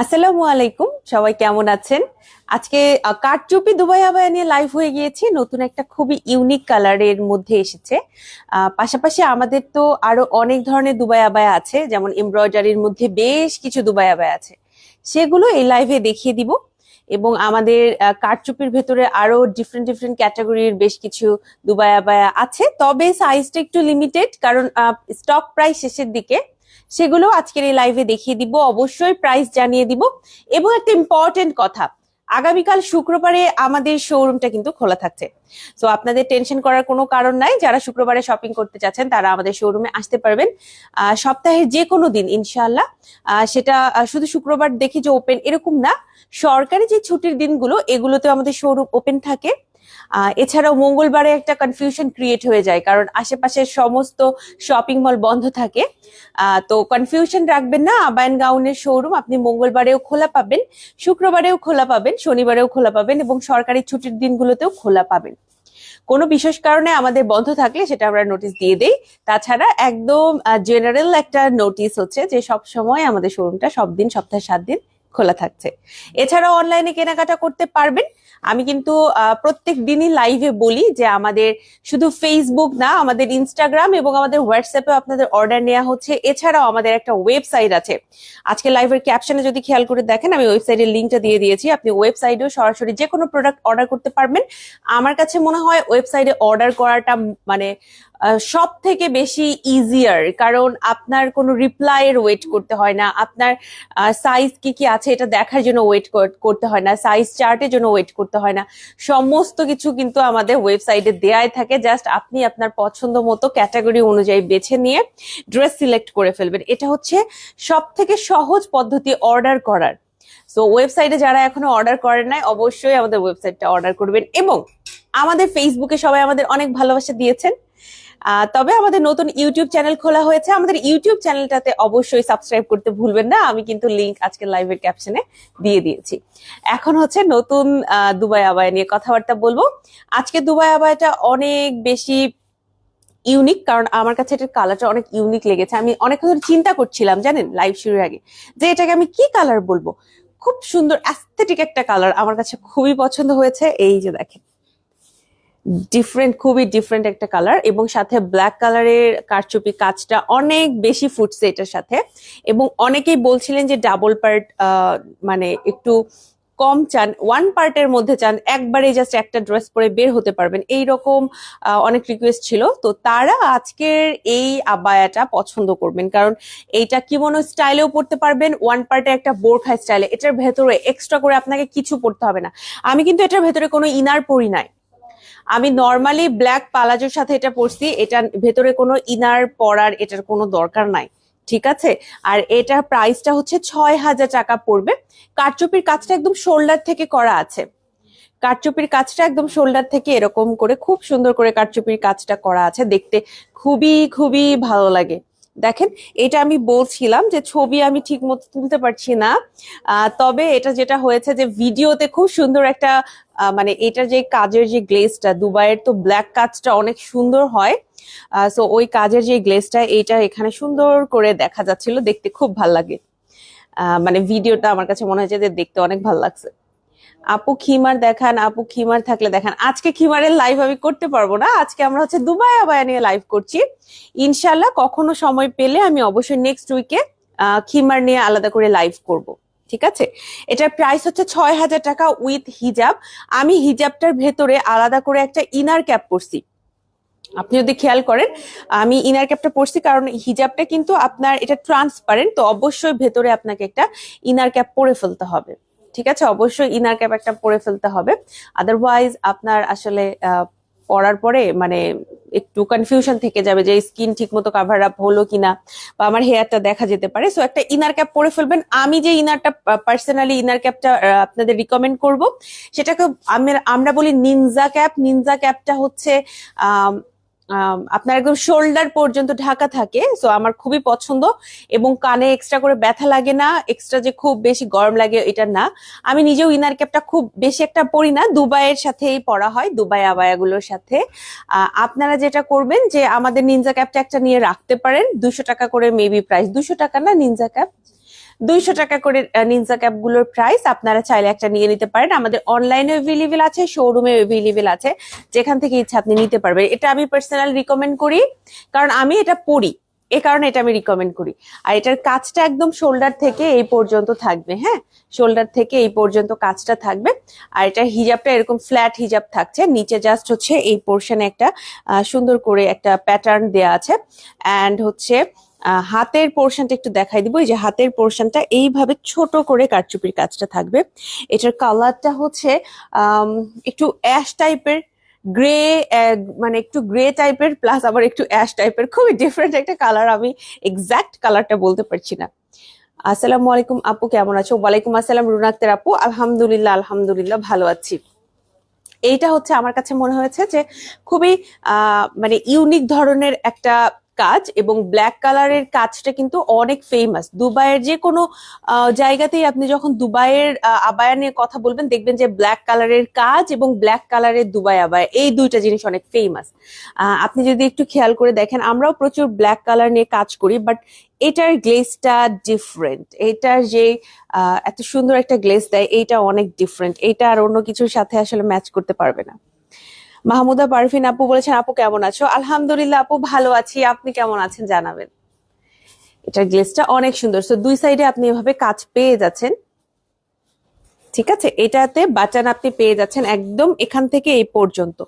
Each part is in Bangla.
আসসালামু আলাইকুম, সবাই কেমন আছেন? আজকে কাঠচুপি দুবাই আবায়া নিয়ে লাইভ হয়ে গিয়েছি, নতুন একটা খুবই ইউনিক কালারের মধ্যে এসেছে। পাশাপাশি আমাদের তো আরও অনেক ধরনের দুবাই আবায়া আছে, যেমন এমব্রয়ডারির মধ্যে বেশ কিছু দুবাই আবায়া আছে। সেগুলো এই লাইভে দেখিয়ে দিব এবং আমাদের কাঠচুপির ভেতরে আরও ডিফারেন্ট ডিফারেন্ট ক্যাটাগরির বেশ কিছু দুবাই আবায়া আছে, তবে সাইজটা একটু লিমিটেড কারণ স্টক প্রাইস শেষের দিকে। সেগুলো আজকের এই লাইভে দেখিয়ে দিব। অবশ্যই প্রাইস জানিয়ে দিব। এবং একটা ইম্পর্টেন্ট কথা আগামীকাল শুক্রবারে আমাদের শোরুমটা কিন্তু খোলা থাকছে। তো আপনাদের টেনশন করার কোনো কারণ নাই। যারা শুক্রবারে শপিং করতে চাচ্ছেন তারা আমাদের শোরুমে আসতে পারবেন। সপ্তাহের যে কোনো দিন ইনশাআল্লাহ। আহ, সেটা শুধু শুক্রবার দেখি যে ওপেন এরকম না। সরকারি যে ছুটির দিনগুলো এগুলোতে আমাদের শোরুম ওপেন থাকে। এছাড়াও মঙ্গলবারে একটা কনফিউশন ক্রিয়েট হয়ে যায়, কারণ আশেপাশের সমস্ত শপিং মল বন্ধ থাকে। তো কনফিউশন রাখবেন না, আবায়ন গাউনের শোরুম আপনি মঙ্গলবারেও খোলা পাবেন, শুক্রবারেও খোলা পাবেন, শনিবারেও খোলা পাবেন এবং সরকারি ছুটির দিনগুলোতেও খোলা পাবেন। কোনো বিশেষ কারণে আমাদের বন্ধ থাকলে সেটা আমরা নোটিশ দিয়ে দেই। তাছাড়া একদম জেনারেল একটা নোটিশ হচ্ছে যে সব সময় আমাদের শোরুমটা সব দিন সপ্তাহে সাত দিন খোলা থাকছে। এছাড়াও অনলাইনে কেনাকাটা করতে পারবেন। আমি কিন্তু প্রত্যেক দিনই লাইভে বলি যে আমাদের শুধু ফেসবুক না, আমাদের ইনস্টাগ্রাম এবং আমাদের হোয়াটসঅ্যাপে আপনাদের অর্ডার নেওয়া হচ্ছে। এছাড়াও আমাদের একটা ওয়েবসাইট আছে। আজকে লাইভের ক্যাপশনে যদি খেয়াল করে দেখেন, আমি ওয়েবসাইটের লিঙ্কটা দিয়ে দিয়েছি। আপনি ওয়েবসাইটেও সরাসরি যে কোনো প্রোডাক্ট অর্ডার করতে পারবেন। আমার কাছে মনে হয় ওয়েবসাইটে অর্ডার করাটা মানে সব থেকে বেশি ইজিয়ার কারণ আপনার কোনো রিপ্লাইয়ের ওয়েট করতে হয় না। আপনার সাইজ কি কি আছে এটা দেখার জন্য ওয়েট করতে হয় না। সাইজ চার্টের জন্য ওয়েট করতে হয় না। সমস্ত কিছু কিন্তু আমাদের ওয়েবসাইটে দেয়াই থাকে। জাস্ট আপনি আপনার পছন্দ মতো ক্যাটাগরি অনুযায়ী বেছে নিয়ে ড্রেস সিলেক্ট করে ফেলবেন। এটা হচ্ছে সব থেকে সহজ পদ্ধতি অর্ডার করার। সো ওয়েবসাইটে যারা এখনও অর্ডার করেন নাই, অবশ্যই আমাদের ওয়েবসাইটটা অর্ডার করবেন। এবং আমাদের ফেসবুকে সবাই আমাদের অনেক ভালোবাসা দিয়েছেন। তবে আমাদের নতুন ইউটিউব চ্যানেল খোলা হয়েছে। আমাদের ইউটিউব চ্যানেলটাতে অবশ্যই সাবস্ক্রাইব করতে ভুলবেন না। আমি কিন্তু লিংক আজকে লাইভের ক্যাপশনে দিয়ে দিয়েছি। এখন হচ্ছে নতুন দুবাই আবায়া নিয়ে কথাবার্তা বলব। আজকে দুবাই আবায়াটা অনেক বেশি ইউনিক কারণ আমার কাছে এটার কালারটা অনেক ইউনিক লেগেছে। আমি অনেক চিন্তা করছিলাম, জানেন লাইভ শুরুর আগে, যে এটাকে আমি কি কালার বলব? খুব সুন্দর অ্যাস্থেটিক একটা কালার আমার কাছে খুবই পছন্দ হয়েছে। এই যে দেখেন। ডিফারেন্ট খুবই ডিফারেন্ট একটা কালার এবং সাথে ব্ল্যাক কালারের কারচুপি কাজটা অনেক বেশি ফুটছে এটার সাথে এবং অনেকেই বলছিলেন যে ডাবল পার্ট মানে একটু কম চান ওয়ান পার্টের মধ্যে চান, একবারে জাস্ট একটা ড্রেস পরে বের হতে পারবেন। এই রকম অনেক রিকোয়েস্ট ছিল। তো তারা আজকের এই আবায়াটা পছন্দ করবেন। কারণ এইটা কিমনো স্টাইলেও পড়তে পারবেন ওয়ান পার্টে একটা বোরখা স্টাইলে এটার ভেতরে এক্সট্রা করে আপনাকে কিছু পড়তে হবে না। আমি কিন্তু এটার ভেতরে কোনো ইনার পরি নাই। আমি নর্মালি ব্ল্যাক পালাজোর সাথে এটা পরছি এটা ভেতরে কোনো ইনার পরার এটার কোনো দরকার নাই, ঠিক আছে? আর এটার প্রাইসটা হচ্ছে ছয় হাজার টাকা পড়বে। কারচুপির কাজটা একদম শোল্ডার থেকে করা আছে। কারচুপির কাজটা একদম শোল্ডার থেকে এরকম করে, খুব সুন্দর করে কারচুপির কাজটা করা আছে। দেখতে খুবই খুবই ভালো লাগে। দেখেন, এটা আমি বলছিলাম যে ছবি আমি ঠিক মতো তুলতে পারছি না। তবে এটা যেটা হয়েছে যে ভিডিওতে খুব সুন্দর একটা মানে এটার যে কাজের যে গ্লেজটা দুবাইয়ের তো ব্ল্যাক কাজটা অনেক সুন্দর হয়। সো ওই কাজের যে গ্লেজটা এইটা এখানে সুন্দর করে দেখা যাচ্ছিল, দেখতে খুব ভালো লাগে। মানে ভিডিওটা আমার কাছে মনে হয়েছে যে দেখতে অনেক ভালো লাগছে। আপু খিমার দেখান, আপু খিমার থাকলে দেখান। আজকে খিমারের লাইভ আমি করতে পারব না। আজকে আমরা হচ্ছে দুবাই আবায়া নিয়ে লাইভ করছি। ইনশাল্লাহ কখনো সময় পেলে আমি অবশ্যই নেক্সট উইকে খিমার নিয়ে আলাদা করে লাইভ করব। ঠিক আছে? এটার প্রাইস হচ্ছে ছয় হাজার টাকা উইথ হিজাব আমি হিজাবটার ভেতরে আলাদা করে একটা ইনার ক্যাপ পরছি। আপনি যদি খেয়াল করেন, আমি ইনার ক্যাপটা পরছি কারণ হিজাবটা কিন্তু আপনার, এটা ট্রান্সপারেন্ট তো অবশ্যই ভেতরে আপনাকে একটা ইনার ক্যাপ পরে ফেলতে হবে। ঠিক আছে? অবশ্যই ইনার ক্যাপ একটা পরে ফেলতে হবে। আদারওয়াইজ আপনার আসলে পরার পরে মানে একটু কনফিউশন থেকে যাবে যে স্কিন ঠিক মতো কাভার আপ হলো কিনা বা আমার হেয়ারটা দেখা যেতে পারে। সো একটা ইনার ক্যাপ পরে ফেলবেন। আমি যে ইনারটা পার্সোনালি ইনার ক্যাপটা আপনাদের রিকমেন্ড করব, সেটাকে আমরা- বলি নিনজা ক্যাপ নিনজা ক্যাপটা হচ্ছে আপনার একদম শোল্ডার পর্যন্ত ঢাকা থাকে সো আমার খুবই পছন্দ এবং কানে এক্সট্রা করে ব্যথা লাগে না এক্সট্রা যে খুব বেশি গরম লাগে এটা না। আমি নিজেও ইনার ক্যাপটা খুব বেশি একটা পরি না, দুবাইয়ের সাথেই পরা হয়, দুবাই আবায়াগুলোর সাথে। আপনারা যেটা করবেন যে আমাদের নিনজা ক্যাপটা একটা নিয়ে রাখতে পারেন, দুশো টাকা করে মেবি প্রাইস দুশো টাকা না নিনজা ক্যাপ দুইশো টাকা করে নিনজা ক্যাপগুলোর প্রাইস আপনারা চাইলে একটা নিয়ে নিতে পারেন। আমাদের অনলাইনে অ্যাভেলেবেল আছে শোরুমে অ্যাভেলেবেল আছে। যেখান থেকে ইচ্ছা আপনি নিতে পারবেন। এটা আমি পার্সোনাল রিকমেন্ড করি, কারণ আমি এটা পরি এ কারণে এটা আমি রিকমেন্ড করি। আর এটার কাজটা একদম শোল্ডার থেকে এই পর্যন্ত থাকবে হ্যাঁ? শোল্ডার থেকে এই পর্যন্ত কাজটা থাকবে। আর এটা হিজাবটা এরকম ফ্ল্যাট হিজাব থাকছে। নিচে জাস্ট হচ্ছে এই পোর্শনে একটা সুন্দর করে একটা প্যাটার্ন দেয়া আছে। অ্যান্ড হচ্ছে হাতের পোর্শনটা একটু দেখাই দিব। এই যে হাতের পোর্শনটা এইভাবে ছোট করে কারচুপির কাজটা থাকবে। এটার কালারটা হচ্ছে একটু অ্যাশ টাইপের গ্রে মানে একটু গ্রে টাইপের প্লাস আবার একটু অ্যাশ টাইপের খুবই ডিফারেন্ট একটা কালার আমি এক্সাক্ট কালারটা বলতে পারছি না। আসসালামু আলাইকুম আপু, কেমন আছো? ওয়ালাইকুম আসসালাম রুনাক্তের আপু। আলহামদুলিল্লাহ আলহামদুলিল্লাহ ভালো আছি। এইটা হচ্ছে আমার কাছে মনে হয়েছে যে খুবই মানে ইউনিক ধরনের একটা কাজ এবং ব্ল্যাক কালারের কাজটা কিন্তু অনেক ফেমাস দুবাইয়ের যে কোনো জায়গাতেই আপনি যখন দুবাইয়ের আবায়া নিয়ে কথা বলবেন, দেখবেন যে ব্ল্যাক কালারের কাজ এবং ব্ল্যাক কালারের দুবাই আবায়া, এই দুইটা জিনিস অনেক ফেমাস আপনি যদি একটু খেয়াল করে দেখেন, আমরাও প্রচুর ব্ল্যাক কালার নিয়ে কাজ করি বাট এটার গ্লেজটা ডিফারেন্ট এটার যে এত সুন্দর একটা গ্লেজ দেয়, এইটা অনেক ডিফারেন্ট এইটা আর অন্য কিছুর সাথে আসলে ম্যাচ করতে পারবে না। মাহমুদা পারভিন আপু বলেছেন, আপু, কেমন আছো? আলহামদুলিল্লাহ, আপু, ভালো আছি। আপনি কেমন আছেন জানাবেন। এটার গ্লেসটা অনেক সুন্দর। সো দুই সাইডে আপনি এভাবে কাজ পেয়ে যাচ্ছেন। ঠিক আছে? এটাতে বাটন আপনি পেয়ে যাচ্ছেন একদম এখান থেকে এই পর্যন্ত।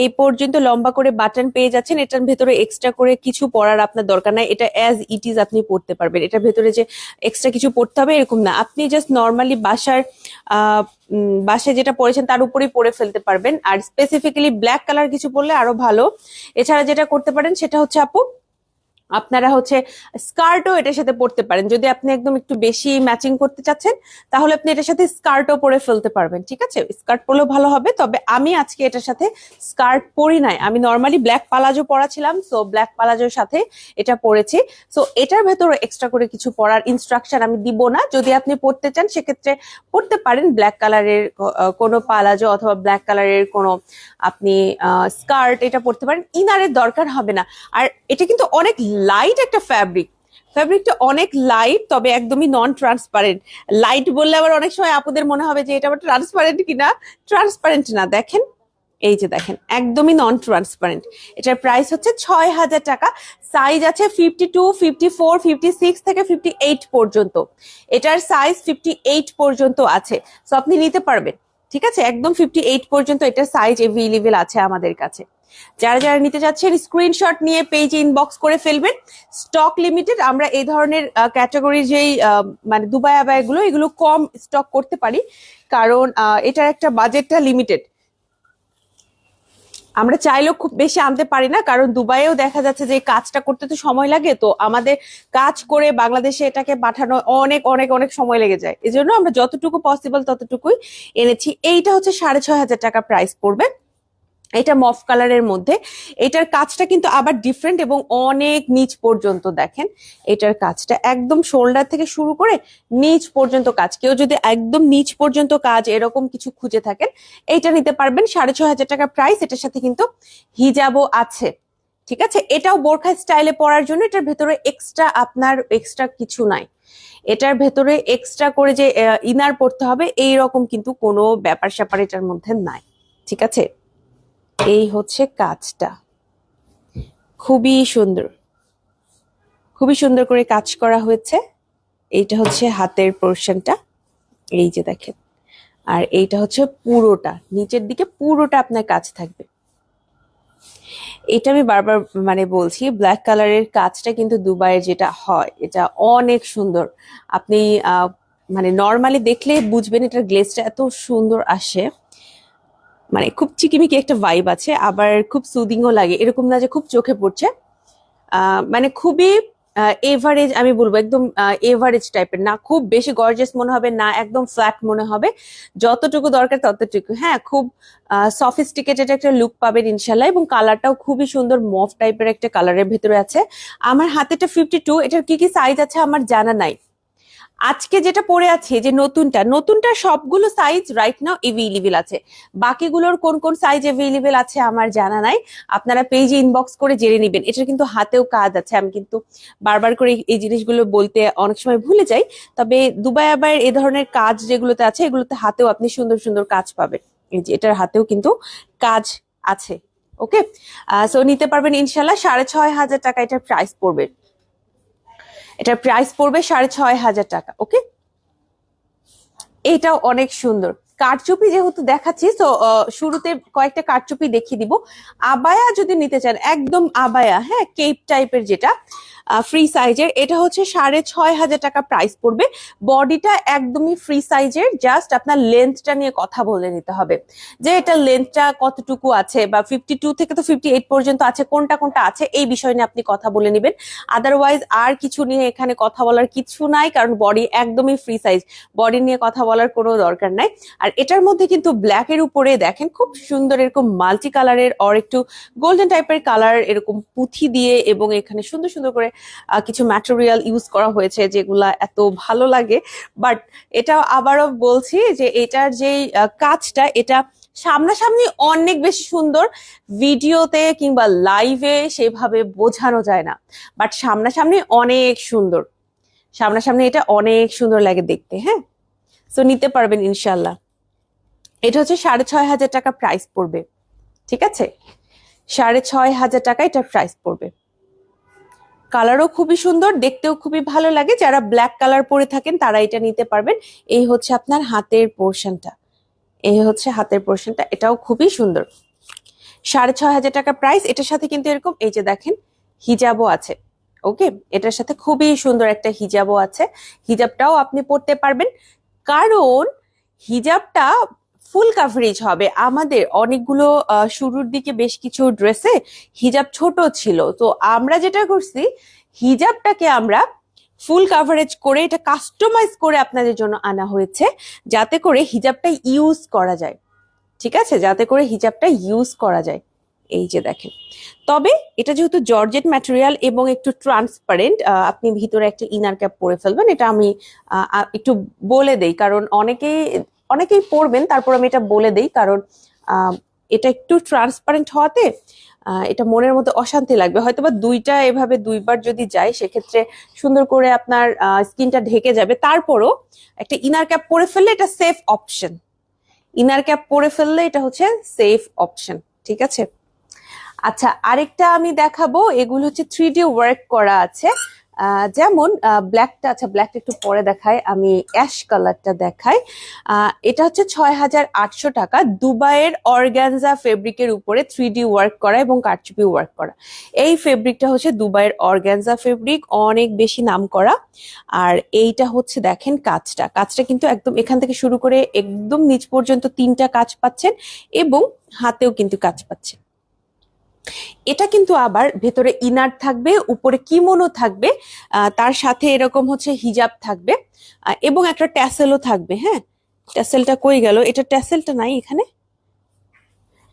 এই পর্যন্ত লম্বা করে বাটন পেয়ে যাচ্ছেন, এটার ভেতরে এক্সট্রা করে কিছু পরার আপনার দরকার নাই। এটা অ্যাজ ইট ইজ আপনি পড়তে পারবেন। এটার ভেতরে যে এক্সট্রা কিছু পড়তে হবে এরকম না। আপনি জাস্ট নর্মালি বাসার বাসায় যেটা পরেছেন তার উপরেই পরে ফেলতে পারবেন। আর স্পেসিফিক্যালি ব্ল্যাক কালার কিছু পরলে আরও ভালো। এছাড়া যেটা করতে পারেন সেটা হচ্ছে আপু আপনারা হচ্ছে স্কার্টও এটার সাথে পরতে পারেন। যদি আপনি একদম একটু বেশি ম্যাচিং করতে চাচ্ছেন, তাহলে আপনি এটার সাথে স্কার্টও পরে ফেলতে পারবেন, ঠিক আছে? স্কার্ট পরলেও ভালো হবে, তবে আমি আজকে এটার সাথে স্কার্ট পরি নাই। আমি নর্মালি ব্ল্যাক পালাজো পরা ছিলাম সো ব্ল্যাক পালাজোর সাথে এটা পরেছি। সো এটার ভেতরে এক্সট্রা করে কিছু পরার ইনস্ট্রাকশন আমি দিব না। যদি আপনি পড়তে চান, সেক্ষেত্রে পড়তে পারেন ব্ল্যাক কালারের কোনো পালাজো অথবা ব্ল্যাক কালারের কোনো আপনি স্কার্ট এটা পড়তে পারেন। ইনারের দরকার হবে না। আর এটা কিন্তু অনেক লাইট একটা ফ্যাব্রিক ফ্যাব্রিকটা অনেক লাইট তবে একদমই নন ট্রান্সপারেন্ট লাইট বললে আবার অনেক সময় আপুদের মনে হবে যে এটা আবার ট্রান্সপারেন্ট কিনা? ট্রান্সপারেন্ট না। দেখেন, এই যে দেখেন, একদমই নন ট্রান্সপারেন্ট এটার প্রাইস হচ্ছে ছয় হাজার টাকা। সাইজ আছে fifty two fifty four fifty six থেকে ফিফটি এইট পর্যন্ত। এটার সাইজ ফিফটি এইট পর্যন্ত আছে। সো আপনি নিতে পারবেন। ঠিক আছে? একদম ফিফটি এইট পর্যন্ত এটার সাইজ এভেলেবেল আছে আমাদের কাছে। যারা যারা নিতে চাচ্ছেন স্ক্রিনশট নিয়ে পেজে ইনবক্স করে ফেলবেন। স্টক লিমিটেড আমরা এই ধরনের ক্যাটাগরির যেই মানে দুবাই আবায়গুলো এগুলো কম স্টক করতে পারি। কারণ এটার একটা বাজেটটা লিমিটেড আমরা চাইলেও খুব বেশি আনতে পারি না, কারণ দুবাইয়েও দেখা যাচ্ছে যে কাজটা করতে তো সময় লাগে, তো আমাদের কাজ করে বাংলাদেশে এটাকে পাঠানো অনেক অনেক অনেক সময় লেগে যায়। এই জন্য আমরা যতটুকু পসিবল ততটুকুই এনেছি। এইটা হচ্ছে সাড়ে ছয় হাজার টাকা প্রাইস পড়বে। এটা মফ কালারের মধ্যে। এটার কাজটা কিন্তু আবার ডিফারেন্ট এবং অনেক নিচ পর্যন্ত দেখেন, এটার কাজটা। একদম শোল্ডার থেকে শুরু করে নিচ পর্যন্ত কাজ। কেউ যদি একদম নিচ পর্যন্ত কাজ এরকম কিছু খুঁজে থাকেন, এইটা নিতে পারবেন সাড়ে ছ হাজার টাকা প্রাইস এটার সাথে কিন্তু হিজাবও আছে, ঠিক আছে? এটাও বোরখা স্টাইলে পরার জন্য এটার ভেতরে এক্সট্রা আপনার এক্সট্রা কিছু নাই। এটার ভেতরে এক্সট্রা করে যে ইনার পড়তে হবে এই রকম কিন্তু কোনো ব্যাপার স্যাপার এটার মধ্যে নাই, ঠিক আছে? এই হচ্ছে কাজটা। খুবই সুন্দর। খুবই সুন্দর করে কাজ করা হয়েছে। এইটা হচ্ছে হাতের পোর্শনটা। এই যে দেখেন। আর এইটা হচ্ছে পুরোটা। নিচের দিকে পুরোটা আপনার কাজ থাকবে। এটা আমি বারবার মানে বলছি ব্ল্যাক কালারের কাজটা কিন্তু দুবাইয়ের যেটা হয়, এটা অনেক সুন্দর। আপনি মানে নর্মালি দেখলে বুঝবেন এটার গ্লেজটা এত সুন্দর আসে। মানে খুব চিকিমিকি একটা ভাইব আছে, আবার খুব সুদিংও লাগে। এরকম না যে খুব চোখে পড়ছে। মানে খুবই এভারেজ আমি বলব, একদম এভারেজ টাইপের না খুব বেশি গর্জেস মনে হবে, না একদম ফ্ল্যাট মনে হবে। যতটুকু দরকার ততটুকু। হ্যাঁ খুব সফিস্টিকেটেড একটা লুক পাবেন ইনশাল্লাহ, এবং কালারটাও খুবই সুন্দর মফ টাইপের একটা কালারের ভেতরে আছে। আমার হাতেটা ফিফটি টু এটার কি কি সাইজ আছে আমার জানা নাই। আজকে যেটা পরে আছে, যে নতুনটা নতুনটা সবগুলো সাইজ রাইট নাও এভেইলেবল আছে। বাকিগুলোর কোন কোন সাইজ এভেইলেবল আছে আমার জানা নাই। আপনারা পেজে ইনবক্স করে জেনে নেবেন। এটার কিন্তু হাতেও কাজ আছে। আমি কিন্তু বারবার করে এই জিনিসগুলো বলতে অনেক সময় ভুলে যাই। তবে দুবাই আবার এ ধরনের কাজ যেগুলোতে আছে, এগুলোতে হাতেও আপনি সুন্দর সুন্দর কাজ পাবেন। এই যে এটার হাতেও কিন্তু কাজ আছে। ওকে সো নিতে পারবেন ইনশাল্লাহ সাড়ে ছয় হাজার টাকা এটার প্রাইস পড়বে। এটার প্রাইস পড়বে সাড়ে ছয় হাজার টাকা ওকে এটাও অনেক সুন্দর। কারচুপি যেহেতু দেখাচ্ছি তো শুরুতে কয়েকটা কারচুপি দেখিয়ে দিব। আবায়া যদি নিতে চান, একদম আবায়া হ্যাঁ কেপ টাইপের যেটা ফ্রি সাইজের এটা হচ্ছে সাড়ে ছয় হাজার টাকা প্রাইস পড়বে। বডিটা একদমই ফ্রি সাইজের জাস্ট আপনার লেন্থটা নিয়ে কথা বলে নিতে হবে। যে এটা লেন্থটা কতটুকু আছে বা ফিফটি টু থেকে তো ফিফটি এইট পর্যন্ত আছে, কোনটা কোনটা আছে, এই বিষয় নিয়ে আপনি কথা বলে নেবেন। আদারওয়াইজ আর কিছু নিয়ে এখানে কথা বলার কিছু নাই, কারণ বডি একদমই ফ্রি সাইজ বডি নিয়ে কথা বলার কোনো দরকার নাই। আর এটার মধ্যে কিন্তু ব্ল্যাকের উপরে দেখেন, খুব সুন্দর এরকম মাল্টি কালারের অর একটু গোল্ডেন টাইপের কালার এরকম পুঁথি দিয়ে এবং এখানে সুন্দর সুন্দর করে কিছু ম্যাটেরিয়াল ইউজ করা হয়েছে যেগুলা এত ভালো লাগে। বাট এটা আবারও বলছি যে এটার যে কাজটা, এটা সামনাসামনি অনেক বেশি সুন্দর। ভিডিওতে কিংবা লাইভে সেভাবে বোঝানো যায় না। বাট সামনাসামনি অনেক সুন্দর। সামনাসামনি এটা অনেক সুন্দর লাগে দেখতে হ্যাঁ? সো নিতে পারবেন ইনশাল্লাহ এটা হচ্ছে সাড়ে ছয় হাজার টাকা প্রাইস পড়বে। ঠিক আছে? সাড়ে ছয় হাজার টাকা এটার প্রাইস পড়বে। কালারও খুবই সুন্দর, দেখতেও খুবই ভালো লাগে। যারা ব্ল্যাক কালার পরে থাকেন, তারা এটা নিতে পারবেন। এই হচ্ছে আপনার হাতের পোর্শনটা এই হচ্ছে হাতের পোর্শনটা এটাও খুবই সুন্দর। সাড়ে ছয় হাজার টাকা প্রাইস এটার সাথে কিন্তু এরকম, এই যে দেখেন, হিজাবও আছে। ওকে এটার সাথে খুবই সুন্দর একটা হিজাবও আছে। হিজাবটাও আপনি পরতে পারবেন। কারণ হিজাবটা ফুল কাভারেজ হবে। আমাদের অনেকগুলো শুরুর দিকে বেশ কিছু ড্রেসে হিজাব ছোট ছিল। তো আমরা যেটা করছি, হিজাবটাকে আমরা ফুল কাভারেজ করে এটা কাস্টমাইজ করে আপনাদের জন্য আনা হয়েছে, যাতে করে হিজাবটা ইউজ করা যায়। ঠিক আছে? যাতে করে হিজাবটা ইউজ করা যায়। এই যে দেখেন। তবে এটা যেহেতু জর্জেট ম্যাটেরিয়াল এবং একটু ট্রান্সপারেন্ট আপনি ভিতরে একটা ইনার ক্যাপ পরে ফেলবেন, এটা আমি একটু বলে দেই। কারণ অনেকেই অনেকেই পড়বেন, তারপর আমি এটা বলে দেই, কারণ এটা একটু ট্রান্সপারেন্ট হওয়াতে এটা মনের মধ্যে অশান্তি লাগবে। হয়তো বা দুইটা এভাবে দুইবার যদি যায়, সেক্ষেত্রে সুন্দর করে আপনার স্কিনটা ঢেকে যাবে। তারপরও একটা ইনার ক্যাপ পরে ফেললে এটা সেফ অপশন ইনার ক্যাপ পরে ফেললে এটা হচ্ছে সেফ অপশন ঠিক আছে? আচ্ছা আরেকটা আমি দেখাবো, এগুলো হচ্ছে থ্রি ডি ওয়ার্ক করা আছে। যেমন ব্ল্যাকটা আচ্ছা ব্ল্যাকটা একটু পরে দেখাই, আমি অ্যাশ কালারটা দেখাই। এটা হচ্ছে ছয় হাজার আটশো টাকা দুবাইয়ের অর্গানজা ফেব্রিকের উপরে থ্রি ডি ওয়ার্ক করা এবং কারচুপি ওয়ার্ক করা। এই ফেব্রিকটা হচ্ছে দুবাইয়ের অর্গানজা ফেব্রিক অনেক বেশি নাম করা আর এইটা হচ্ছে দেখেন কাজটা কাজটা কিন্তু একদম এখান থেকে শুরু করে একদম নিচ পর্যন্ত তিনটা কাজ পাচ্ছেন এবং হাতেও কিন্তু কাজ পাচ্ছেন। এটা কিন্তু আবার ভেতরে ইনার থাকবে, উপরে কিমোনো থাকবে তার সাথে এরকম হচ্ছে হিজাব থাকবে এবং একটা ট্যাসেলও থাকবে হ্যাঁ? ট্যাসেলটা কই গেল? এটা ট্যাসেলটা নাই এখানে।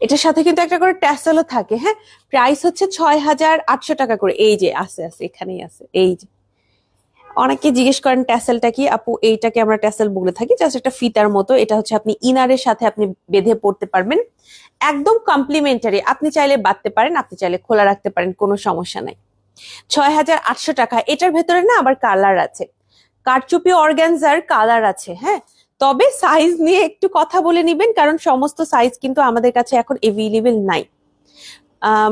এটার সাথে কিন্তু একটা করে ট্যাসেলও থাকে হ্যাঁ? প্রাইস হচ্ছে ছয় হাজার আটশো টাকা করে। এই যে, আছে আছে, এখানেই আছে, এই যে। অনেকে জিজ্ঞেস করেন ট্যাসেলটা কি? আপু, এইটাকে আমরা ট্যাসেল বলে থাকি জাস্ট একটা ফিতার মতো। এটা হচ্ছে আপনি ইনারের সাথে আপনি বেঁধে পড়তে পারবেন। একদম কমপ্লিমেন্টারি আপনি চাইলে বাঁধতে পারেন, আপনি চাইলে খোলা রাখতে পারেন, কোনো সমস্যা নাই। ছয় হাজার আটশো টাকা, এটার ভেতরে না আবার কালার আছে। কারচুপি অর্গ্যানজার কালার আছে হ্যাঁ? তবে সাইজ নিয়ে একটু কথা বলে নিবেন, কারণ সমস্ত সাইজ কিন্তু আমাদের কাছে এখন এভেলেবেল নাই।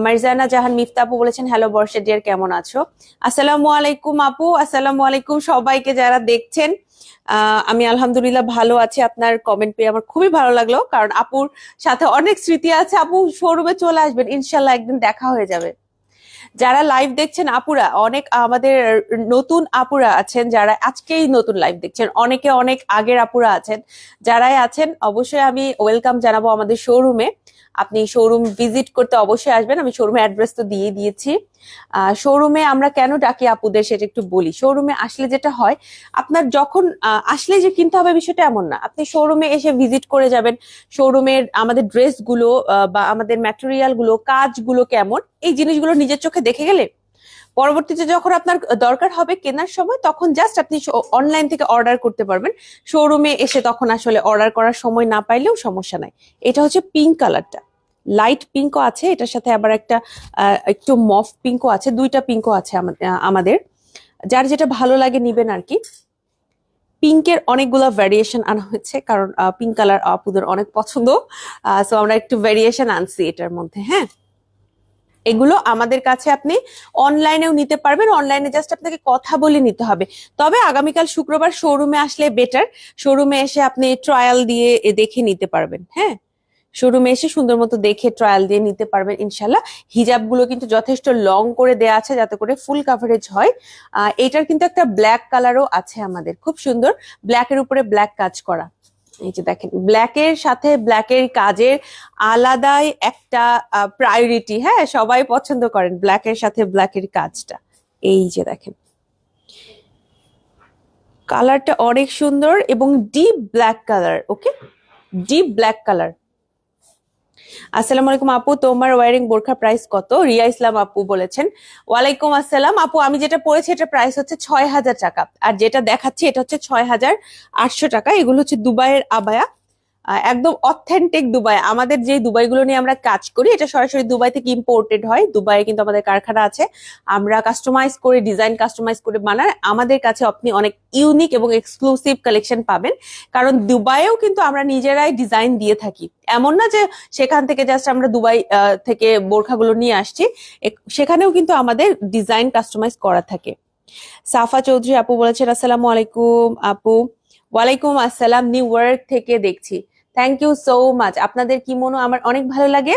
মারজানা জাহান মিফতা আপু বলেছেন হ্যালো বর্ষা ডিয়ার কেমন আছো? আসসালামু আলাইকুম আপু, আসসালামু আলাইকুম সবাইকে যারা দেখছেন। আমি আলহামদুলিল্লাহ ভালো আছি। আপনার কমেন্ট পেয়ে আমার খুবই ভালো লাগল, কারণ আপুর সাথে অনেক স্মৃতি আছে। আপু শোরুমে চলে আসবেন, ইনশাল্লাহ একদিন দেখা হয়ে যাবে। যারা লাইভ দেখছেন, আপুরা, অনেক আমাদের নতুন আপুরা আছেন, যারা আজকেই নতুন লাইভ দেখছেন। অনেকে অনেক আগের আপুরা আছেন, যারাই আছেন, অবশ্যই আমি ওয়েলকাম জানাব আমাদের শোরুমে আপনি শোরুম ভিজিট করতে অবশ্যই আসবেন। আমি শোরুমে অ্যাড্রেস তো দিয়ে দিয়েছি। শোরুমে আমরা কেন ডাকি আপুদের সেটা একটু বলি। শোরুমে আসলে যেটা হয়, আপনার যখন আসলে যে কিনতে হবে বিষয়টা এমন না। আপনি শোরুমে এসে ভিজিট করে যাবেন। শোরুমের আমাদের ড্রেসগুলো বা আমাদের ম্যাটেরিয়ালগুলো কাজগুলো কেমন, এই জিনিসগুলো নিজের চোখে দেখে গেলে পরবর্তীতে যখন আপনার দরকার হবে কেনার সময়, তখন জাস্ট আপনি অনলাইন থেকে অর্ডার করতে পারবেন। শোরুমে এসে তখন আসলে অর্ডার করার সময় না পাইলেও সমস্যা নাই। এটা হচ্ছে পিঙ্ক কালারটা লাইট পিঙ্কও আছে, এটার সাথে আবার একটা একটু মফ পিঙ্কও আছে, দুইটা পিঙ্কও আছে আমাদের। যার যেটা ভালো লাগে নিবেন আর কি। পিঙ্কের অনেকগুলো ভ্যারিয়েশন আনা হয়েছে, কারণ পিঙ্ক কালার আপুদের অনেক পছন্দ। সো আমরা একটু ভ্যারিয়েশন আনছি এটার মধ্যে হ্যাঁ? এগুলো আমাদের কাছে আপনি অনলাইনেও নিতে পারবেন অনলাইনে জাস্ট আপনাকে কথা বলে নিতে হবে। তবে আগামীকাল শুক্রবার শোরুমে আসলে বেটার শোরুমে এসে আপনি ট্রায়াল দিয়ে দেখে নিতে পারবেন হ্যাঁ? শোরুমে এসে সুন্দর মতো দেখে ট্রায়াল দিয়ে নিতে পারবেন ইনশাল্লাহ হিজাবগুলো কিন্তু যথেষ্ট লং করে দেয়া আছে যাতে করে ফুল কাভারেজ হয়। এটার কিন্তু একটা ব্ল্যাক কালারও আছে আমাদের, খুব সুন্দর। ব্ল্যাকের উপরে ব্ল্যাক কাজ করা। এই যে দেখেন ব্ল্যাকের সাথে ব্ল্যাকের কাজের আলাদাই একটা প্রায়োরিটি হ্যাঁ সবাই পছন্দ করেন ব্ল্যাকের সাথে ব্ল্যাকের কাজটা। এই যে দেখেন। কালারটা অনেক সুন্দর এবং deep black colour okay deep black colour আসসালামু আলাইকুম আপু, তোমার ওয়ারিং বোরখা প্রাইস কত? রিয়া ইসলাম আপু বলেছেন, ওয়ালাইকুম আসসালাম। আপু, আমি যেটা পড়েছি এটা প্রাইস হচ্ছে ছয় হাজার টাকা। আর যেটা দেখাচ্ছি এটা হচ্ছে ছয় হাজার আটশো টাকা। এগুলো হচ্ছে দুবাইয়ের আবায়া। একদম অথেন্টিক দুবাই। আমাদের যে দুবাইগুলো নিয়ে আমরা কাজ করি, এটা সরাসরি দুবাই থেকে ইম্পোর্টেড হয়? দুবাইয়ে কিন্তু আমাদের কারখানা আছে। আমরা কাস্টমাইজ করে ডিজাইন কাস্টমাইজ করে বানাই। আমাদের কাছে আপনি অনেক ইউনিক এবং এক্সক্লুসিভ কালেকশন পাবেন। কারণ দুবাইয়েও কিন্তু আমরা নিজেরাই ডিজাইন দিয়ে থাকি। এমন না যে সেখান থেকে জাস্ট আমরা দুবাই থেকে বোরখাগুলো নিয়ে আসছি। সেখানেও কিন্তু আমাদের ডিজাইন কাস্টমাইজ করা থাকে। সাফা চৌধুরী আপু বলেছেন, আসসালামু আলাইকুম আপু। ওয়ালাইকুম আসসালাম নিউ ওয়ার্ক থেকে দেখছি। থ্যাংক ইউ সো মাচ আপনাদের কি মনো আমার অনেক ভালো লাগে।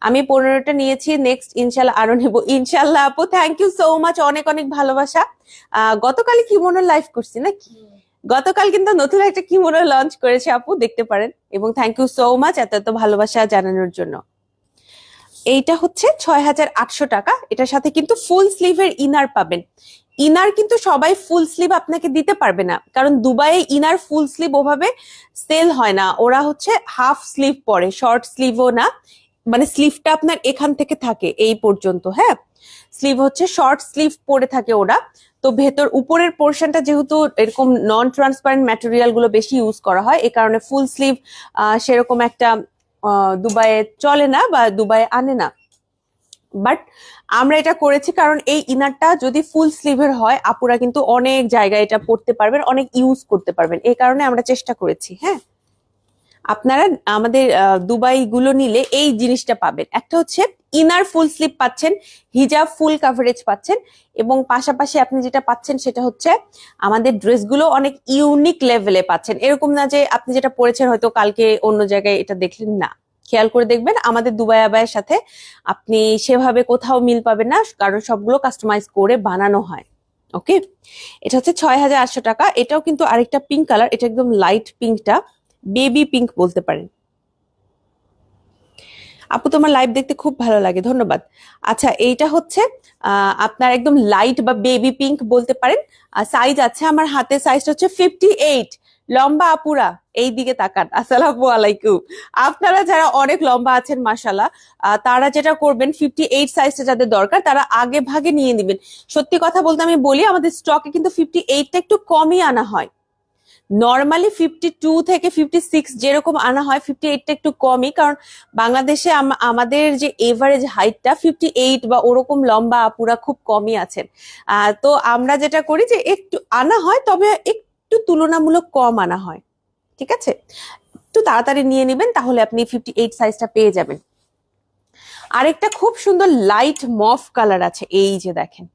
আমি পনেরোটা নিয়েছি নেক্সট ইনশাল্লাহ আরও নেব। ইনশাল্লাহ আপু থ্যাংক ইউ সো মাচ অনেক অনেক ভালোবাসা। আহ, গতকালই কিমোনো লাইভ করছি নাকি? গতকাল কিন্তু নতুন একটা কিমোনো লঞ্চ করেছে আপু দেখতে পারেন। এবং থ্যাংক ইউ সো মাচ এত এত ভালোবাসা জানানোর জন্য। এইটা হচ্ছে ছয় হাজার আটশো টাকা। এটার সাথে কিন্তু ফুল স্লিভের ইনার পাবেন। ইনার কিন্তু সবাই ফুল স্লিভ আপনাকে দিতে পারবে না। কারণ দুবাইয়ে ইনার ফুল স্লিভ ওভাবে সেল হয় না। ওরা হচ্ছে হাফ স্লিভ পরে শর্ট স্লিভও না। মানে স্লিভটা আপনার এখান থেকে থাকে, এই পর্যন্ত হ্যাঁ? স্লিভ হচ্ছে শর্ট স্লিভ পরে থাকে ওরা। তো ভেতর, উপরের পোর্শনটা যেহেতু এরকম নন ট্রান্সপারেন্ট ম্যাটেরিয়ালগুলো বেশি ইউজ করা হয়, এ কারণে ফুল স্লিভ সেরকম একটা দুবাইয়ে চলে না বা দুবাইয়ে আনে না। বাট আমরা এটা করেছি কারণ এই ইনারটা যদি ফুল স্লিভের হয়, আপুরা কিন্তু অনেক জায়গায় এটা পড়তে পারবেন, অনেক ইউজ করতে পারবেন। এই কারণে আমরা চেষ্টা করেছি হ্যাঁ? আপনারা আমাদের দুবাই গুলো নিলে এই জিনিসটা পাবেন। একটা হচ্ছে ইনার ফুল স্লিভ পাচ্ছেন হিজাব ফুল কাভারেজ পাচ্ছেন, এবং পাশাপাশি আপনি যেটা পাচ্ছেন সেটা হচ্ছে আমাদের ড্রেসগুলো অনেক ইউনিক লেভেলে পাচ্ছেন। এরকম না যে আপনি যেটা পরেছেন হয়তো কালকে অন্য জায়গায় এটা দেখলেন, না। খেয়াল করে দেখবেন, আমাদের দুবাই আবায়ের সাথে আপনি সেভাবে কোথাও মিল পাবেন না, কারণ সবগুলো কাস্টমাইজ করে বানানো হয়, ওকে? এটা হচ্ছে ছয় হাজার আটশো টাকা। এটাও কিন্তু আরেকটা পিঙ্ক কালার এটা একদম লাইট পিঙ্কটা বেবি পিঙ্ক বলতে পারেন। আপু, তোমার লাইভ দেখতে খুব ভালো লাগে, ধন্যবাদ। আচ্ছা এইটা হচ্ছে আপনার একদম লাইট বা বেবি পিঙ্ক বলতে পারেন। সাইজ আছে, আমার হাতে সাইজটা হচ্ছে ফিফটি এইট লম্বা আপুরা, এই দিকে তাকান। আসসালামু আলাইকুম। আপনারা যারা অনেক লম্বা আছেন মাসাল্লাহ তারা যেটা করবেন ফিফটি এইট সাইজটা যাদের দরকার, তারা আগে ভাগে নিয়ে নেবেন। সত্যি কথা বলতে আমি বলি, আমাদের স্টকে কিন্তু ফিফটি এইটটা একটু কমই আনা হয়। নর্মালি ফিফটি টু থেকে ফিফটি সিক্স যেরকম আনা হয় ফিফটি এইটটা একটু কমই, কারণ বাংলাদেশে আমাদের যে এভারেজ হাইটটা ফিফটি এইট বা ওরকম লম্বা আপুরা খুব কমই আছেন। তো আমরা যেটা করি যে একটু আনা হয়, তবে একটু তুলনামূলক কম আনা হয়, ঠিক আছে? একটু তাড়াতাড়ি নিয়ে নেবেন, তাহলে আপনি ফিফটি এইট সাইজটা পেয়ে যাবেন। আরেকটা খুব সুন্দর লাইট মফ কালার আছে, এই যে দেখেন।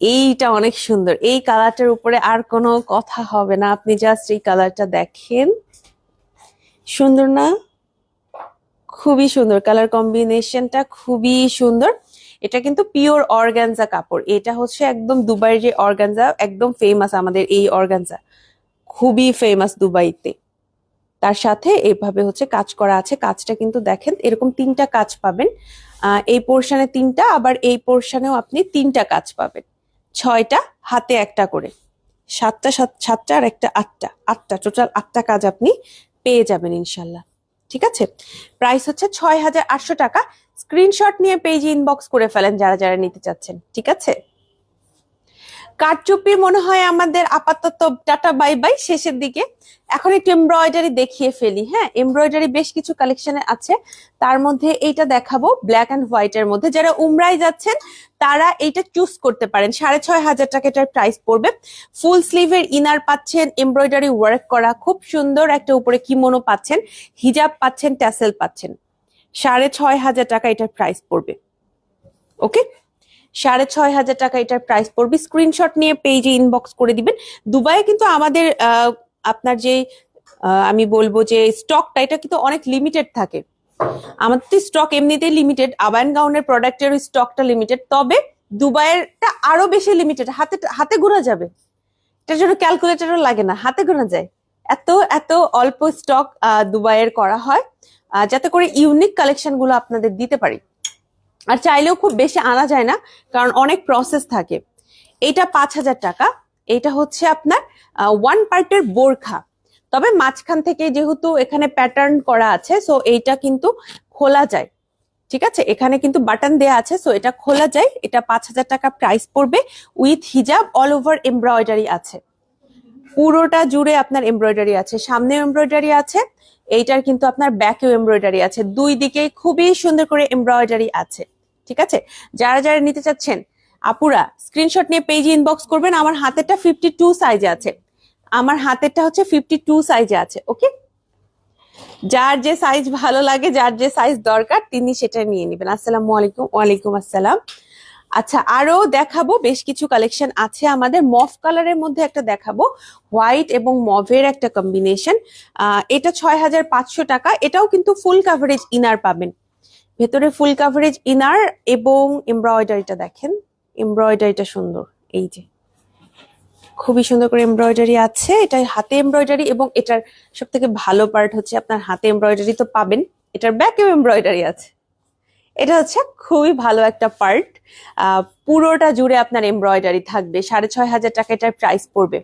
এইটা অনেক সুন্দর। এই কালারটার উপরে আর কোনো কথা হবে না, আপনি জাস্ট এই কালারটা দেখেন। সুন্দর না? খুবই সুন্দর। কালার কম্বিনেশনটা খুবই সুন্দর। এটা কিন্তু পিওর অর্গানজা কাপড়। এটা হচ্ছে একদম দুবাইয়ের যে অর্গানজা, একদম ফেমাস আমাদের এই অর্গানজা। খুবই ফেমাস দুবাইতে। তার সাথে এভাবে হচ্ছে কাজ করা আছে। কাজটা কিন্তু দেখেন, এরকম তিনটা কাজ পাবেন। এই পোর্শনে তিনটা, আবার এই পোর্শনেও আপনি তিনটা কাজ পাবেন। ছয়টা, হাতে একটা করে। সাতটা, সাত- সাতটা আর একটা আটটা। আটটা টোটাল আটটা কাজ আপনি পেয়ে যাবেন ইনশাল্লাহ। ঠিক আছে? প্রাইস হচ্ছে ছয় হাজার আটশো টাকা। স্ক্রিনশট নিয়ে পেজে ইনবক্স করে ফেলেন যারা যারা নিতে চাচ্ছেন। ঠিক আছে? কারচুপি মনে হয় আমাদের আপাতত টাটা, বাই বাই, শেষের দিকে। এখন একটু এমব্রয়ডারি দেখিয়ে ফেলি হ্যাঁ? এমব্রয়ডারি বেশ কিছু কালেকশনে আছে। তার মধ্যে এইটা দেখাবো ব্ল্যাক অ্যান্ড হোয়াইট এর মধ্যে। যারা উমরাই যাচ্ছেন, তারা এইটা চুজ করতে পারেন। সাড়ে ছয় হাজার টাকা এটার প্রাইস পড়বে। ফুল স্লিভের ইনার পাচ্ছেন এমব্রয়ডারি ওয়ার্ক করা। খুব সুন্দর একটা উপরে কিমোনো পাচ্ছেন হিজাব পাচ্ছেন ট্যাসেল পাচ্ছেন। সাড়ে ছয় হাজার টাকা এটার প্রাইস পড়বে। ওকে সাড়ে ছয় হাজার টাকা এটার প্রাইস পড়বে। স্ক্রিনশট নিয়ে পেজে ইনবক্স করে দিবেন। দুবাইয়ে কিন্তু আমাদের আপনার যে আমি বলব যে স্টকটা এটা কিন্তু অনেক লিমিটেড থাকে। আমাদের তো স্টক এমনিতেই লিমিটেড আবায়ন গাউনের প্রোডাক্টের স্টকটা লিমিটেড তবে দুবাইয়েরটা আরও বেশি লিমিটেড হাতে হাতে গোনা যাবে। এটার জন্য ক্যালকুলেটরও লাগে না। হাতে গোনা যায়। এত এত অল্প স্টক দুবাইয়ের করা হয়। যাতে করে ইউনিক কালেকশনগুলো আপনাদের দিতে পারি। আর চাইলেও খুব বেশি আনা যায় না, কারণ অনেক প্রসেস থাকে। এটা পাঁচ হাজার টাকা, এটা হচ্ছে আপনার ওয়ান পার্টের বোরখা। তবে মাঝখান থেকে যেহেতু এখানে প্যাটার্ন করা আছে সো এইটা কিন্তু খোলা যায়। ঠিক আছে? এখানে কিন্তু বাটন দেয়া আছে সো এটা খোলা যায়। এটা পাঁচ হাজার টাকা প্রাইস পড়বে উইথ হিজাব অল ওভার এমব্রয়ডারি আছে। পুরোটা জুড়ে আপনার এমব্রয়ডারি আছে। সামনে এমব্রয়ডারি আছে, এইটার কিন্তু আপনার ব্যাকেও এমব্রয়ডারি আছে। দুই দিকে খুবই সুন্দর করে এমব্রয়ডারি আছে। ঠিক আছে? যারা যারা নিতে চাচ্ছেন, আপুরা স্ক্রিনশট নিয়ে পেজে ইনবক্স করবেন। আমার হাতেরটা ফিফটি টু সাইজে আছে। আমার হাতেরটা হচ্ছে ফিফটি টু সাইজে আছে ওকে যার যে সাইজ ভালো লাগে, যার যে সাইজ দরকার, তিনি সেটা নিয়ে নেবেন। আসসালামু আলাইকুম। ওয়ালাইকুম আসসালাম। আচ্ছা আরও দেখাবো, বেশ কিছু কালেকশন আছে আমাদের। মফ কালারের মধ্যে একটা দেখাবো। হোয়াইট এবং মভের একটা কম্বিনেশন এটা ছয় হাজার পাঁচশো টাকা। এটাও কিন্তু ফুল কাভারেজ ইনার পাবেন। ভেতরে ফুল কাভারেজ ইনার এবং এমব্রয়ডারিটা দেখেন। এমব্রয়ডারিটা সুন্দর, এই যে। খুবই সুন্দর করে এমব্রয়ডারি আছে। এটা হাতে এমব্রয়ডারি এবং এটার সব থেকে ভালো পার্ট হচ্ছে আপনার হাতে এমব্রয়ডারি তো পাবেন। এটার ব্যাকেও এমব্রয়ডারি আছে। এটা হচ্ছে খুবই ভালো একটা পার্ট পুরোটা জুড়ে আপনার এমব্রয়ডারি থাকবে। সাড়ে ছয় হাজার টাকা এটার প্রাইস পড়বে।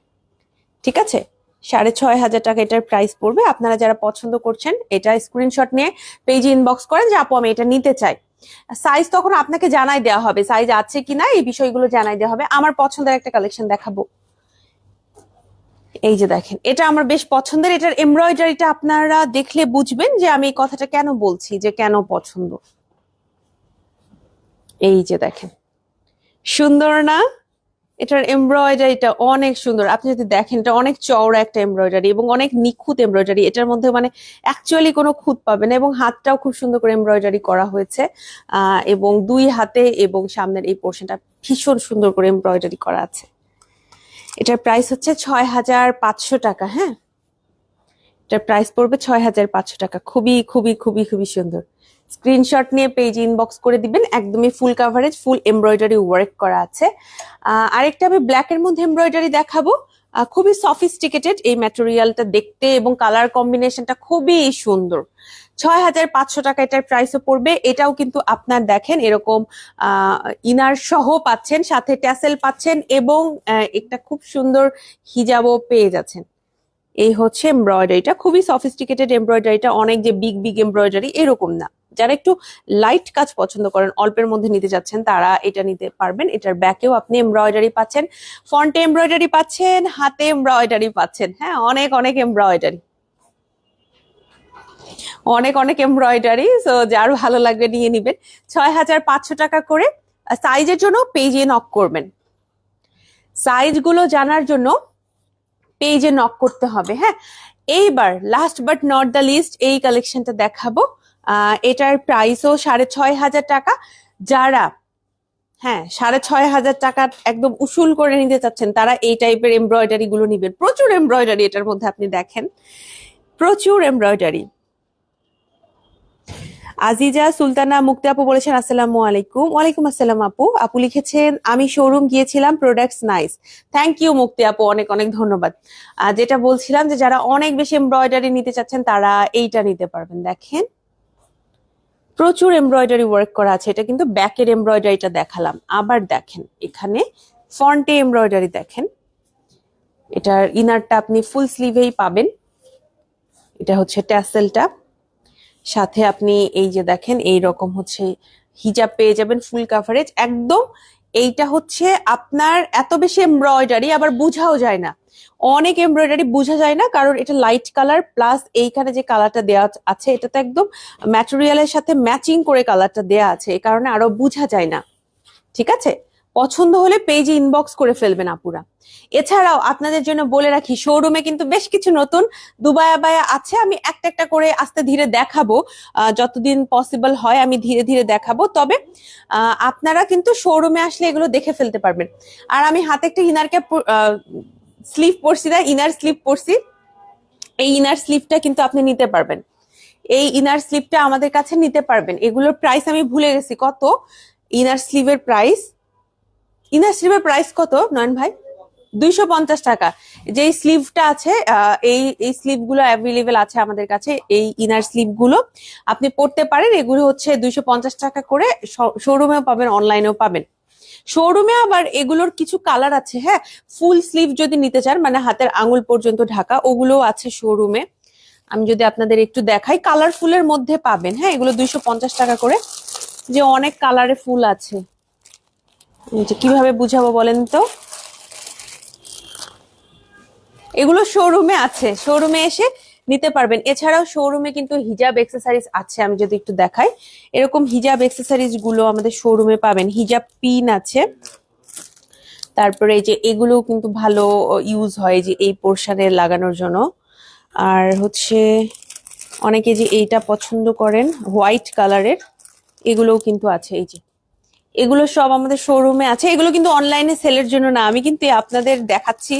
ঠিক আছে? সাড়ে ছয় হাজার টাকা এটার প্রাইস পড়বে। আপনারা যারা পছন্দ করছেন, এটা স্ক্রিনশট নিয়ে পেজে ইনবক্স করেন যে, আপু, আমি এটা নিতে চাই। সাইজ তখন আপনাকে জানাই দেওয়া হবে। সাইজ আছে কি না, এই বিষয়গুলো জানাই দেওয়া হবে। আমার পছন্দের একটা কালেকশন দেখাবো। এই যে দেখেন, এটা আমার বেশ পছন্দের। এটার এমব্রয়ডারিটা আপনারা দেখলে বুঝবেন যে, আমি এই কথাটা কেন বলছি, যে কেন পছন্দ। এই যে দেখেন। সুন্দর না? এটার এমব্রয়ডারিটা অনেক সুন্দর। আপনি যদি দেখেন, এটা অনেক চওড়া একটা এমব্রয়ডারি এবং অনেক নিখুঁত এমব্রয়ডারি এটার মধ্যে মানে অ্যাকচুয়ালি কোনো খুঁত পাবে না এবং হাতটাও খুব সুন্দর করে এমব্রয়ডারি করা হয়েছে এবং দুই হাতে এবং সামনের এই পোর্শনটা ভীষণ সুন্দর করে এমব্রয়ডারি করা আছে। এটার প্রাইস হচ্ছে ছয় হাজার পাঁচশো টাকা হ্যাঁ? এটার প্রাইস পড়বে ছয় হাজার পাঁচশো টাকা। খুবই খুবই খুবই খুবই সুন্দর। স্ক্রিনশট নিয়ে পেজ ইনবক্স করে দিবেন, একদমই full coverage full embroidery work করা আছে। আরেকটা আমি ব্ল্যাক এর মধ্যে এমব্রয়ডারি দেখাবো। খুবই সফিস্টিকেটেড এই ম্যাটেরিয়ালটা দেখতে এবং কালার কম্বিনেশনটা খুবই সুন্দর। ছয় হাজার পাঁচশো টাকা এটার প্রাইসও পড়বে। এটাও কিন্তু আপনার দেখেন এরকম ইনার সহ পাচ্ছেন, সাথে ট্যাসেল পাচ্ছেন এবং একটা খুব সুন্দর হিজাবও পেয়ে যাচ্ছেন। এই হচ্ছে এমব্রয়ডারিটা খুবই সফিস্টিকেটেড এমব্রয়ডারিটা অনেক যে বিগ বিগ এমব্রয়ডারি এরকম না। যারা একটু লাইট কাজ পছন্দ করেন, অল্পের মধ্যে নিতে যাচ্ছেন, তারা এটা নিতে পারবেন। এটার ব্যাকেও আপনি এমব্রয়ডারি পাচ্ছেন ফ্রন্টে এমব্রয়ডারি পাচ্ছেন, হাতে এমব্রয়ডারি পাচ্ছেন। হ্যাঁ অনেক অনেক এমব্রয়ডারি অনেক অনেক এমব্রয়ডারি সো যার ভালো লাগবে নিয়ে নিবেন। ছয় হাজার পাঁচশো টাকা করে সাইজের জন্য পেজে নক করবেন। সাইজগুলো জানার জন্য পেজে নক করতে হবে হ্যাঁ। এইবার last but not the least এই কালেকশনটা দেখাবো। এটার প্রাইসও সাড়ে ছয় হাজার টাকা। যারা হ্যাঁ সাড়ে ছয় হাজার টাকা একদম উসুল করে নিতে চাচ্ছেন, তারা এই টাইপের এমব্রয়ডারি গুলো নিবেন। প্রচুর এমব্রয়ডারি এটার মধ্যে আপনি দেখেন। প্রচুর এমব্রয়ডারি আজিজা সুলতানা মুক্তি আপু বলেছেন, আসসালামু আলাইকুম। ওয়ালাইকুম আসসালাম আপু। আপু লিখেছেন, আমি শোরুম গিয়েছিলাম প্রোডাক্টস নাইস থ্যাংক ইউ মুক্তি আপু, অনেক অনেক ধন্যবাদ। যেটা বলছিলাম যে, যারা অনেক বেশি এমব্রয়ডারি নিতে চাচ্ছেন, তারা এইটা নিতে পারবেন। দেখেন। প্রচুর এমব্রয়ডারি ওয়ার্ক করা আছে, এটা কিন্তু ব্যাকের এমব্রয়ডারিটা দেখালাম। আবার দেখেন, এখানে ফ্রন্টে এমব্রয়ডারি দেখেন। এটার ইনারটা আপনি ফুল স্লিভেই পাবেন। এটা হচ্ছে ট্যাসেলটা সাথে আপনি এই যে দেখেন এই রকম হচ্ছে হিজাব পেয়ে যাবেন ফুল কাভারেজ একদম এইটা হচ্ছে আপনার এত বেশি এমব্রয়ডারি আবার বোঝাও যায় না। অনেক এমব্রয়ডারি বোঝা যায় না, কারণ এটা লাইট কালার প্লাস এইখানে যে কালারটা দেওয়া আছে, এটা তো একদম ম্যাটেরিয়ালের সাথে ম্যাচিং করে কালারটা দেওয়া আছে, এই কারণে আরও বোঝা যায় না। ঠিক আছে? পছন্দ হলে পেজে ইনবক্স করে ফেলবেন আপুরা। এছাড়াও আপনাদের জন্য বলে রাখি শোরুমে কিন্তু বেশ কিছু নতুন দুবায়া বায়া আছে, আমি একটা একটা করে আস্তে ধীরে দেখাবো। যতদিন পসিবল হয় আমি ধীরে ধীরে দেখাবো। তবে আপনারা কিন্তু শোরুমে আসলে এগুলো দেখে ফেলতে পারবেন। আর আমি হাতে একটা ইনার ক্যাপ স্লিভ পরছি না ইনার স্লিভ পরছি। এই ইনার স্লিভটা কিন্তু আপনি নিতে পারবেন। এই ইনার স্লিভটা আমাদের কাছে নিতে পারবেন। এগুলোর প্রাইস আমি ভুলে গেছি। কত? ইনার স্লিভের প্রাইস ইনার স্লিভের প্রাইস কত, নয়ন ভাই? দুইশো পঞ্চাশ টাকা। যেই স্লিভটা আছে এই এই স্লিভগুলো অ্যাভেলেবেল আছে আমাদের কাছে, এই ইনার স্লিভগুলো আপনি পড়তে পারেন, এগুলো হচ্ছে দুইশো পঞ্চাশ টাকা করে শোরুমেও পাবেন অনলাইনেও পাবেন। শোরুমে আবার এগুলোর কিছু কালার আছে হ্যাঁ? ফুল স্লিভ যদি নিতে চান মানে হাতের আঙুল পর্যন্ত ঢাকা ওগুলো আছে শোরুমে আমি যদি আপনাদের একটু দেখাই কালারফুলের মধ্যে পাবেন হ্যাঁ? এগুলো দুইশো পঞ্চাশ টাকা করে। যে অনেক কালারে ফুল আছে। যে কীভাবে বুঝাবো বলেন তো? এগুলো শোরুমে আছে। শোরুমে এসে নিতে পারবেন। এছাড়াও শোরুমে কিন্তু হিজাব এক্সেসারিজ আছে, আমি যদি একটু দেখাই। এরকম হিজাব এক্সেসরিজগুলো আমাদের শোরুমে পাবেন। হিজাব পিন আছে। তারপরে এই যে এগুলো কিন্তু ভালো ইউজ হয় যে এই পোর্শনে লাগানোর জন্য। আর হচ্ছে অনেকে যে এইটা পছন্দ করেন হোয়াইট কালারের এগুলোও কিন্তু আছে এই যে। এগুলো সব আমাদের শোরুমে আছে। এগুলো কিন্তু অনলাইনে সেলের জন্য না, আমি কিন্তু আপনাদের দেখাচ্ছি।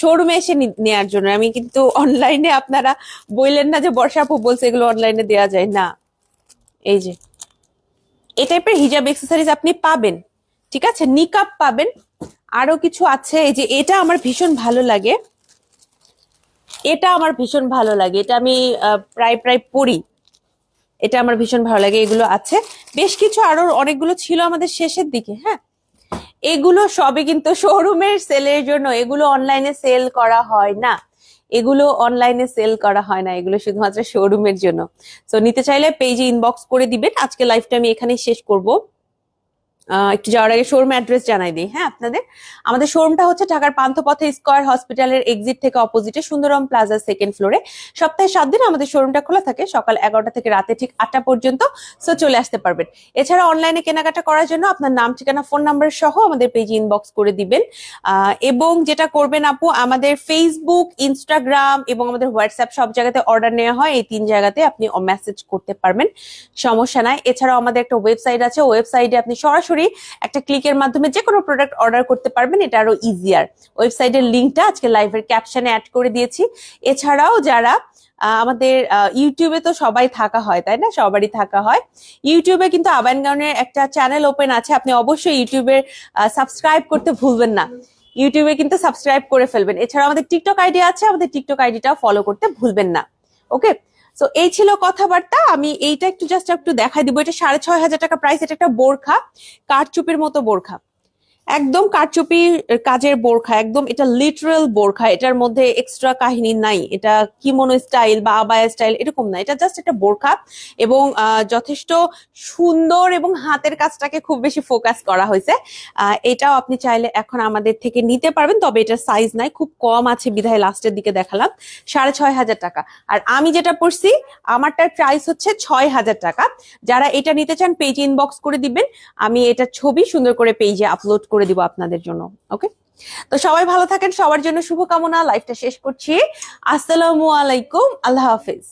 শোরুমে এসে নেয়ার জন্য। আমি কিন্তু অনলাইনে আপনারা বললেন না যে, বর্ষা আপু বলছে এগুলো অনলাইনে দেওয়া যায়। না। এই যে, এই টাইপের হিজাব এক্সেসরিজ আপনি পাবেন, ঠিক আছে? নিকাপ পাবেন। আরও কিছু আছে, এই যে, এটা আমার ভীষণ ভালো লাগে। এটা আমার ভীষণ ভালো লাগে। এটা আমি প্রায় প্রায় পড়ি এটা আমার ভীষণ ভালো লাগে, এগুলো আছে। বেশ কিছু আরও অনেকগুলো ছিল আমাদের শেষের দিকে হ্যাঁ? এগুলো সবই কিন্তু শোরুমের সেলের জন্য, এগুলো অনলাইনে সেল করা হয় না। এগুলো অনলাইনে সেল করা হয় না, এগুলো শুধুমাত্র শোরুমের জন্য। তো নিতে চাইলে পেজে ইনবক্স করে দিবেন, আজকে লাইফটা আমি এখানেই শেষ করব। একটু যাওয়ার আগে শোরুম অ্যাড্রেস জানাই দিই হ্যাঁ আপনাদের? আমাদের শোরুমটা হচ্ছে ঢাকার পান্থপথে স্কয়ার হসপিটালের এক্সিট থেকে অপোজিটে সুন্দরম প্লাজা সেকেন্ড ফ্লোরে সপ্তাহে সাত দিন আমাদের শোরুমটা খোলা থাকে, সকাল এগারোটা থেকে রাতে ঠিক আটটা পর্যন্ত সো চলে আসতে পারবেন। এছাড়া অনলাইনে কেনাকাটা করার জন্য আপনার নাম, ঠিকানা ফোন নাম্বার সহ আমাদের পেজে ইনবক্স করে দিবেন। এবং যেটা করবেন আপু, আমাদের ফেসবুক ইনস্টাগ্রাম এবং আমাদের হোয়াটসঅ্যাপ সব জায়গাতে অর্ডার নেওয়া হয়, এই তিন জায়গাতে আপনি মেসেজ করতে পারবেন। সমস্যা নাই। এছাড়াও আমাদের একটা ওয়েবসাইট আছে ওয়েবসাইটে আপনি সরাসরি একটা ক্লিকের মাধ্যমে যে কোনো প্রোডাক্ট অর্ডার করতে পারবেন, এটা আরও ইজিয়ার ওয়েবসাইটের লিঙ্কটা আজকে লাইভের ক্যাপশনে অ্যাড করে দিয়েছি। এছাড়াও যারা আমাদের ইউটিউবে তো সবাই থাকা হয়, তাই না? সবারই থাকা হয়। ইউটিউবে কিন্তু আবান গাউনের একটা চ্যানেল ওপেন আছে, আপনি অবশ্যই ইউটিউবে সাবস্ক্রাইব করতে ভুলবেন না। ইউটিউবে কিন্তু সাবস্ক্রাইব করে ফেলবেন। এছাড়া আমাদের টিকটক আইডি আছে, আমাদের টিকটক আইডিটাও ফলো করতে ভুলবেন না। ওকে তো এই ছিল কথাবার্তা। আমি এইটা একটু জাস্ট একটু দেখাই দিব। এটা সাড়ে ছয় হাজার টাকা প্রাইস এটা একটা বোরখা, কাঠচুপের মতো বোরখা। একদম কারচুপি কাজের বোরখা, একদম এটা লিটারাল বোরখা, এটার মধ্যে এক্সট্রা কাহিনী নাই। এটা কিমোনো স্টাইল বা আবায়া স্টাইল এরকম না, এটা জাস্ট একটা বোরখা এবং যথেষ্ট সুন্দর এবং হাতের কাজটাকে খুব বেশি ফোকাস করা হয়েছে। এটাও আপনি চাইলে এখন আমাদের থেকে নিতে পারবেন, তবে এটার সাইজ নাই, খুব কম আছে বিধায় লাস্টের দিকে দেখালাম, সাড়ে ছয় হাজার টাকা। আর আমি যেটা পড়ছি, আমারটার প্রাইস হচ্ছে ছয় হাজার টাকা। যারা এটা নিতে চান পেজ ইনবক্স করে দিবেন, আমি এটা ছবি সুন্দর করে পেজে আপলোড করে দিব আপনাদের জন্য ওকে তো সবাই ভালো থাকেন, সবার জন্য শুভকামনা লাইফটা শেষ করছি। আসসালামু আলাইকুম, আল্লাহ হাফিজ।